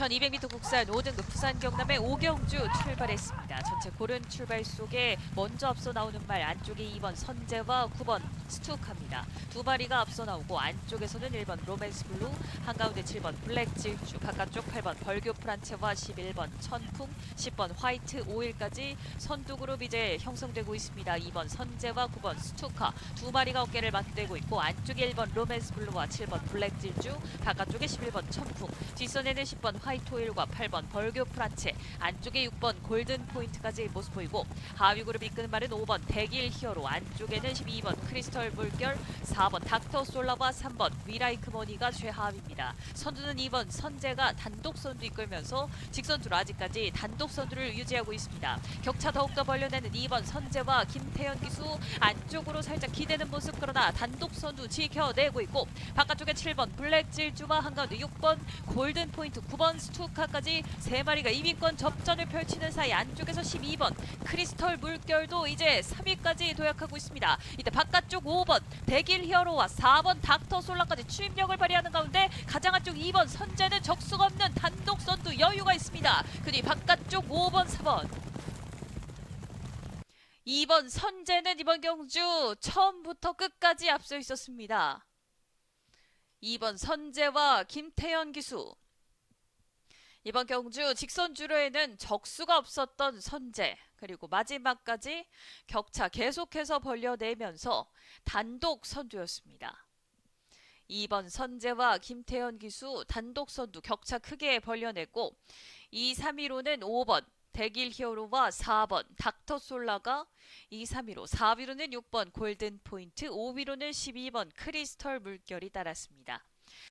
1200m 국산 5등급 부산 경남의 오경주 출발했습니다. 전체 고른 출발 속에 먼저 앞서 나오는 말 안쪽에 2번 선재와 9번 스투카입니다. 두 마리가 앞서 나오고 안쪽에서는 1번 로맨스 블루, 한가운데 7번 블랙 질주, 바깥쪽 8번 벌교 프란체와 11번 천풍, 10번 화이트 5일까지 선두 그룹 이제 형성되고 있습니다. 2번 선재와 9번 스투카 두 마리가 어깨를 맞대고 있고 안쪽에 1번 로맨스 블루와 7번 블랙 질주, 바깥쪽에 11번 천풍, 뒷선에는 10번 화 오일과 8번 벌교 프란체, 안쪽에 6번 골든 포인트까지 모습 보이고 하위 그룹 이끄는 말은 5번 백일 히어로, 안쪽에는 12번 크리스털 물결, 4번 닥터 솔라와 3번 위라이크 머니가 최하위입니다. 선두는 2번 선재가 단독 선두 이끌면서 직선주로 아직까지 단독 선두를 유지하고 있습니다. 격차 더욱더 벌려내는 2번 선재와 김태현 기수 안쪽으로 살짝 기대는 모습 그러나 단독 선두 지켜내고 있고 바깥 쪽에 7번 블랙 질주와 한가운데 6번 골든 포인트 9번 스투카까지 세 마리가 2위권 접전을 펼치는 사이 안쪽에서 12번 크리스털 물결도 이제 3위까지 도약하고 있습니다. 이때 바깥쪽 5번 백일 히어로와 4번 닥터 솔라까지 추임력을 발휘하는 가운데 가장 안쪽 2번 선재는 적수가 없는 단독 선두 여유가 있습니다. 그 뒤 바깥쪽 5번 4번 2번 선재는 이번 경주 처음부터 끝까지 앞서 있었습니다. 2번 선재와 김태현 기수. 이번 경주 직선 주로에는 적수가 없었던 선재 그리고 마지막까지 격차 계속해서 벌려내면서 단독 선두였습니다. 2번 선재와 김태현 기수 단독 선두 격차 크게 벌려냈고 2, 3위로는 5번 백일 히어로와 4번 닥터 솔라가 2, 3위로 4위로는 6번 골든 포인트 5위로는 12번 크리스털 물결이 따랐습니다.